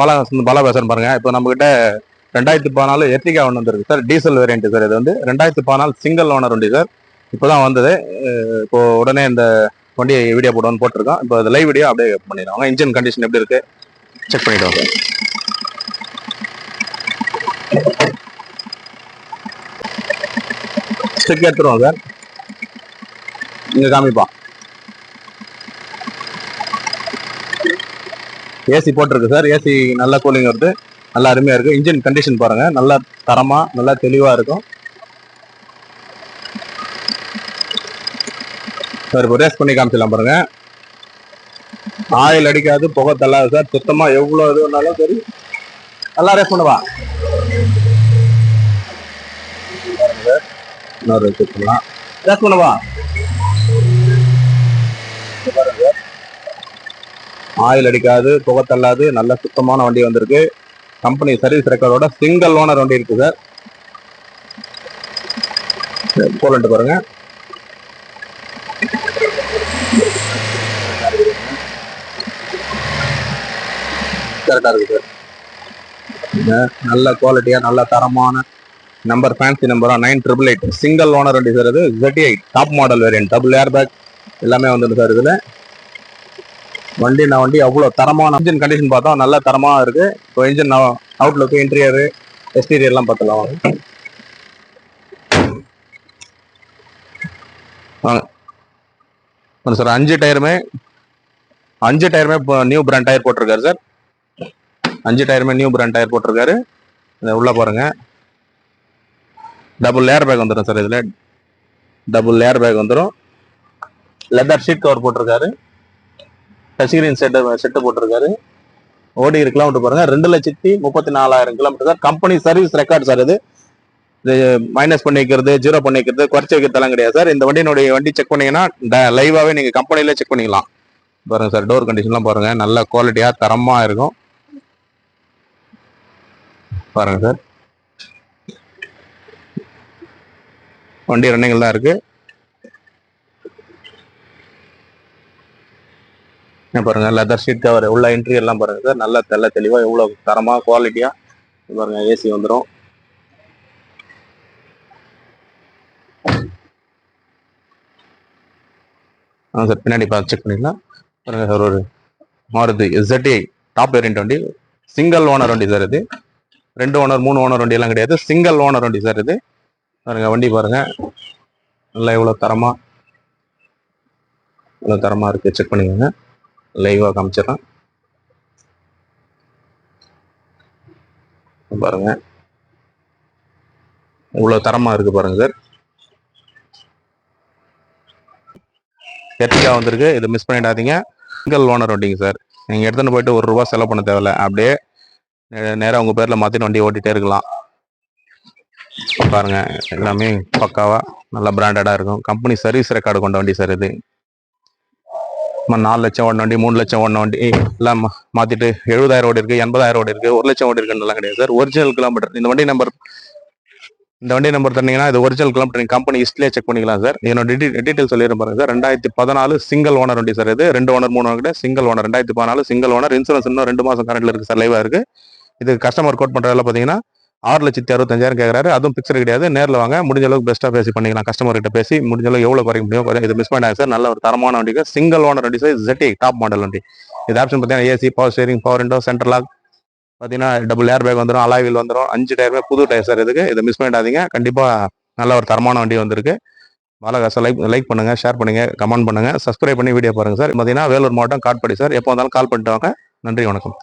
பாலா பாலா பேசுறேன் பாருங்க. இப்போ நம்ம கிட்ட ரெண்டாயிரத்தி பதினாலு எர்டிகா ஒன்று வந்துருக்கு சார். Diesel variant sir. இது வந்து ரெண்டாயிரத்தி பதினாலு சிங்கிள் ஓனர் வண்டி சார். இப்போதான் வந்தது. இப்போ உடனே இந்த வண்டியை வீடியோ போடுவோம்னு போட்டிருக்கோம். இப்போ லைவ் வீடியோ அப்படியே பண்ணிடுவாங்க இன்ஜின் கண்டிஷன் எப்படி இருக்கு? செக் பண்ணிடுவாங்க செக் எடுத்துருவோம் சார். இங்கே காமிப்பா ஏசி போட்டிருக்கு சார். ஏசி நல்லா கூலிங் வருது. நல்லா அருமையாக இருக்கும் இன்ஜின் கண்டிஷன் பாருங்கள் நல்லா தரமாக நல்லா தெளிவாக இருக்கும். சார் இப்போ ரேஸ் பண்ணி காமிச்சிடலாம் பாருங்க. ஆயில் அடிக்காது புகை தள்ளாது சார். சுத்தமாக எவ்வளோ இது வேணாலும் சரி. நல்லா ரேஸ் பண்ணுவா இன்னொரு செக் பண்ணலாம். ரேஸ் பண்ணுவா ஆயில் அடிக்காது புகத்தல்லாது நல்ல சுத்தமான வண்டி வந்திருக்கு. கம்பெனி சர்வீஸ் ரெக்கார்டோட சிங்கிள் ஓனர் வண்டி இருக்கு சார் போலன்ட்டு பாருங்க. கரெக்டாக இருக்கு சார் நல்ல குவாலிட்டியா நல்ல தரமான நம்பர் ஃபேன்சி நம்பரா nine triple eight single owner வண்டி சார் இது ஜெட்டி eight top model variant double air bag எல்லாமே வந்துருக்கு சார் இதில். வண்டி நான் வண்டி அவ்வளோ தரமான இன்ஜின் கண்டிஷன் பார்த்தோம் நல்ல தரமாக இருக்கு. இப்போ இன்ஜின் அவுட்லுக் இன்டீரியர் எக்ஸ்டீரியர்லாம் பார்த்துலாம் வாங்க வாங்க. வாங்க சார் அஞ்சு டயருமே அஞ்சு டயருமே இப்போ நியூ பிராண்ட் டயர் போட்டிருக்காரு சார் அஞ்சு டயருமே நியூ பிராண்ட் டயர் போட்டிருக்காரு. இதை உள்ளே பாருங்க. டபுள் லேயர் பேக் வந்துடும் சார் இதில். டபுள் லேயர் பேக் வந்துடும் லெதர் ஷீட் கவர் போட்டிருக்காரு. டச்ஸ்கிரீன் செட்டு செட்டு போட்டிருக்காரு. ஓடி கிலோமீட்டர் பாருங்க. ரெண்டு லட்சத்தி முப்பத்தி நாலாயிரம் கிலோமீட்டர் தான். கம்பெனி சர்வீஸ் ரெக்கார்ட் சார் இது. இது மைனஸ் பண்ணி வைக்கிறது ஜீரோ பண்ணி வைக்கிறது குறைச்சி வைக்கிறதெல்லாம் கிடையாது சார் இந்த வண்டியினுடைய வண்டி செக் பண்ணீங்கன்னா லைவாகவே நீங்கள் கம்பெனிலே செக் பண்ணிக்கலாம். பாருங்க சார் டோர் கண்டிஷன்லாம் பாருங்க. நல்ல குவாலிட்டியாக தரமாக இருக்கும். பாருங்க சார் வண்டி ரன்னிங்கில் தான் இருக்குது என்ன பாருங்க லெதர் ஷீட் கவர் உள்ள என்ட்ரி எல்லாம் பாருங்க சார் நல்ல தெல்ல தெளிவா எவ்வளவு தரமா குவாலிட்டியா பாருங்க ஏசி வந்துடும் ஆ சார் பின்னாடி பார்த்து செக் பண்ணிக்கலாம். பாருங்க சார் ஒரு மாருதி ZTI டாப் வேரியன்ட் வண்டி. சிங்கிள் ஓனர் வண்டி சார் இது. ரெண்டு ஓனர் மூணு ஓனர் வண்டி எல்லாம் கிடையாது. சிங்கிள் ஓனர் வண்டி சார் இது. பாருங்க வண்டி பாருங்க. நல்லா எவ்வளோ தரமா இவ்வளோ தரமா இருக்கு செக் பண்ணிக்கோங்க. லைவாக காமிச்சிடறேன். பாருங்க. இவ்வளோ தரமாக இருக்குது பாருங்க சார். எர்டிகா வந்திருக்கு. இது மிஸ் பண்ணிடாதீங்க. சிங்கிள் ஓனர் வண்டிங்க சார். நீங்கள் எடுத்துன்னு போயிட்டு ஒரு ரூபா செலவு பண்ண தேவையில்ல. அப்படியே நேராக உங்கள் பேரில் பேர்ல வண்டி ஓட்டிகிட்டே இருக்கலாம். பாருங்கள் எல்லாமே பக்காவாக நல்லா பிராண்டடாக இருக்கும். கம்பெனி சர்வீஸ் ரெக்கார்டு கொண்ட வண்டி சார் இது. நாலு லட்சம் ஓடின வண்டி மூணு லட்சம் ஓடின வண்டி எல்லாம் மா- எழுபதாயிரம் ஓடி இருக்கு எண்பதாயிரம் ஓடி இருக்குது ஒரு லட்சம் ஓடி இருக்குன்னு கிடையாது சார். ஒரிஜினல் கிலோமீட்டர் இந்த வண்டி நம்பர் இந்த வண்டி நம்பர் தந்தீங்கன்னா இது ஒரிஜினல் கிலோமீட்டர் கம்பெனி ஹிஸ்ட்ரியே செக் பண்ணிக்கலாம் சார். என்னோட டீட்டெயில் சொல்லிடுறேன் பாருங்க சார். ரெண்டாயிரத்தி பதினாலு சிங்கிள் ஓனர் வண்டி சார் இது. ரெண்டு ஓனர் மூணு ஓனர் சிங்கிள் ஓனர் ரெண்டாயிரத்தி பதினாலு சிங்கிள் ஓனர் இன்சூரன்ஸ் இன்னும் ரெண்டு மாதம் கரண்ட்டில் இருக்குது சார் லைவாக இருக்குது இது கஸ்டமர் கோட் பண்ணுறதுல பார்த்தீங்கன்னா ஆறு லட்சத்தி அறுபத்தஞ்சாயிரம் கேட்குறாரு அதுவும் பிக்சர் கிடையாது. நேரில் வாங்க. முடிஞ்ச அளவுக்கு பெஸ்ட்டாக பேசி பண்ணிக்கலாம். கஸ்டமர் கிட்ட பேசி முடிஞ்ச அளவுக்கு எவ்வளோ குறைக்க முடியும்? இது மிஸ் பண்ணாங்க சார் நல்ல ஒரு தரமான வண்டிக்கு சிங்கிள் ஓனர் வண்டி சார் ஜெட்டி டாப் மாடல் வண்டி. இது ஆப்ஷன் பார்த்தீங்கன்னா AC power steering power window centre lock பார்த்தீங்கன்னா டபுள் ஏர் பேக் வந்துடும் அலாவில் வந்துடும் அஞ்சு டயருமே புது டயர் சார் இதுக்கு. இதை மிஸ் பண்ணிடாதீங்க கண்டிப்பாக நல்ல ஒரு தரமான வண்டி வந்திருக்கு. பாலகாசை லைக் லைக் பண்ணுங்கள் ஷேர் பண்ணுங்கள் கமெண்ட் பண்ணுங்கள் சப்ஸ்கிரைப் பண்ணி வீடியோ பாருங்கள் சார் பார்த்தீங்கன்னா வேலூர் மாவட்டம் காட்படி சார் எப்போ வந்தாலும் கால் பண்ணிட்டு வாங்க. நன்றி வணக்கம்.